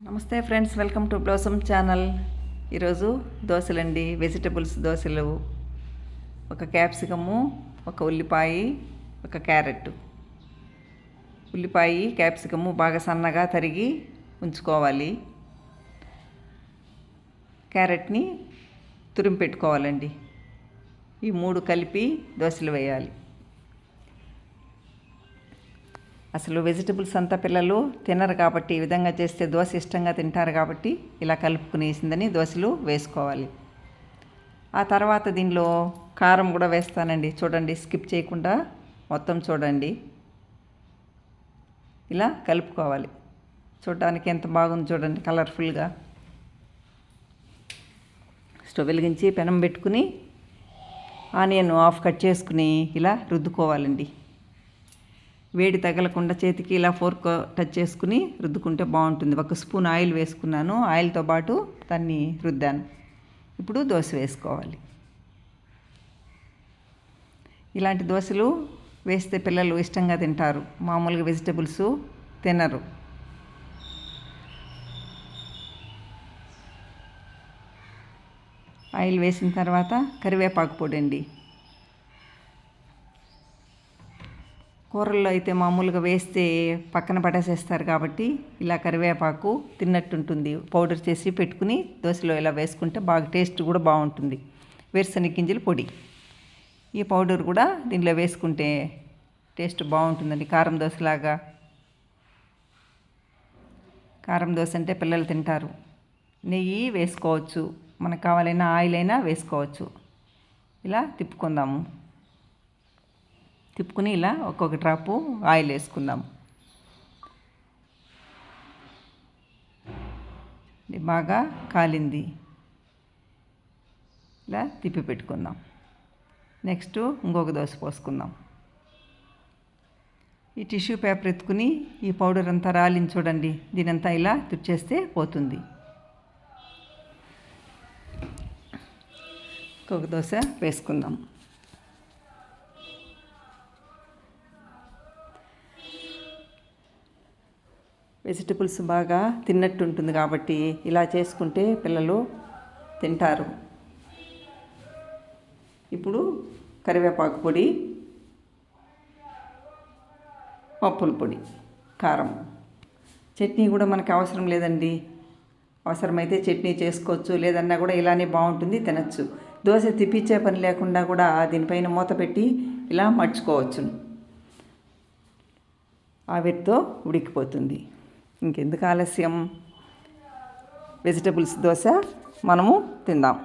నమస్తే friends welcome to blossom channel. ఈరోజు దోశలండి వెజిటబుల్స్ దోశలు. ఒక క్యాప్సికము ఒక ఉల్లిపాయ ఒక క్యారెట్. ఉల్లిపాయ క్యాప్సికము బాగా సన్నగా తరిగి ఉంచుకోవాలి. క్యారెట్ని తురిమి పెట్టుకోవాలండి. ఈ మూడు కలిపి దోశలు వేయాలి. అసలు వెజిటబుల్స్ అంతా పిల్లలు తినరు కాబట్టి ఈ విధంగా చేస్తే దోశ ఇష్టంగా తింటారు కాబట్టి ఇలా కలుపుకునేసిందని దోశలు వేసుకోవాలి. ఆ తర్వాత దీనిలో కారం కూడా వేస్తానండి. చూడండి స్కిప్ చేయకుండా మొత్తం చూడండి. ఇలా కలుపుకోవాలి. చూడడానికి ఎంత బాగుంది చూడండి కలర్ఫుల్గా. స్టవ్ వెలిగించి పెనం పెట్టుకుని ఆనియన్ ఆఫ్ కట్ చేసుకుని ఇలా రుద్దుకోవాలండి. వేడి తగలకుండా చేతికి ఇలా ఫోర్క్ టచ్ చేసుకుని రుద్దుకుంటే బాగుంటుంది. ఒక స్పూన్ ఆయిల్ వేసుకున్నాను. ఆయిల్తో పాటు దాన్ని రుద్దాను. ఇప్పుడు దోశ వేసుకోవాలి. ఇలాంటి దోశలు వేస్తే పిల్లలు ఇష్టంగా తింటారు. మామూలుగా వెజిటబుల్స్ తినరు. ఆయిల్ వేసిన తర్వాత కరివేపాకు పొడి కూరల్లో అయితే మామూలుగా వేస్తే పక్కన పడేసేస్తారు కాబట్టి ఇలా కరివేపాకు తిన్నట్టుంటుంది. పౌడర్ చేసి పెట్టుకుని దోశలో ఇలా వేసుకుంటే బాగా టేస్ట్ కూడా బాగుంటుంది. వేరుశనగ గింజల పొడి. ఈ పౌడర్ కూడా దీనిలో వేసుకుంటే టేస్ట్ బాగుంటుందండి. కారం దోశలాగా. కారం దోశ అంటే పిల్లలు తింటారు. నెయ్యి వేసుకోవచ్చు. మనకు కావాలైనా ఆయిల్ అయినా వేసుకోవచ్చు. ఇలా తిప్పుకుందాము. తిప్పుకుని ఇలా ఒక్కొక్క డ్రాపు ఆయిల్ వేసుకుందాం. బాగా కాలింది. ఇలా తిప్పి పెట్టుకుందాం. నెక్స్ట్ ఇంకొక దోశ పోసుకుందాం. ఈ టిష్యూ పేపర్ ఎత్తుకుని ఈ పౌడర్ అంతా రాలింది చూడండి. దీనంతా ఇలా తుడిచేస్తే పోతుంది. ఇంకొక దోశ వేసుకుందాం. వెజిటబుల్స్ బాగా తిన్నట్టు ఉంటుంది కాబట్టి ఇలా చేసుకుంటే పిల్లలు తింటారు. ఇప్పుడు కరివేపాకు పొడి పప్పుల పొడి కారం. చట్నీ కూడా మనకు అవసరం లేదండి. అవసరమైతే చట్నీ చేసుకోవచ్చు లేదన్నా కూడా ఇలానే బాగుంటుంది తినచ్చు. దోశ తిప్పించే పని లేకుండా కూడా దీనిపైన మూత పెట్టి ఇలా మర్చుకోవచ్చు. ఆవిరితో ఉడికిపోతుంది. ఇంకెందుకు ఆలస్యం? వెజిటబుల్స్ దోశ మనము తిందాం.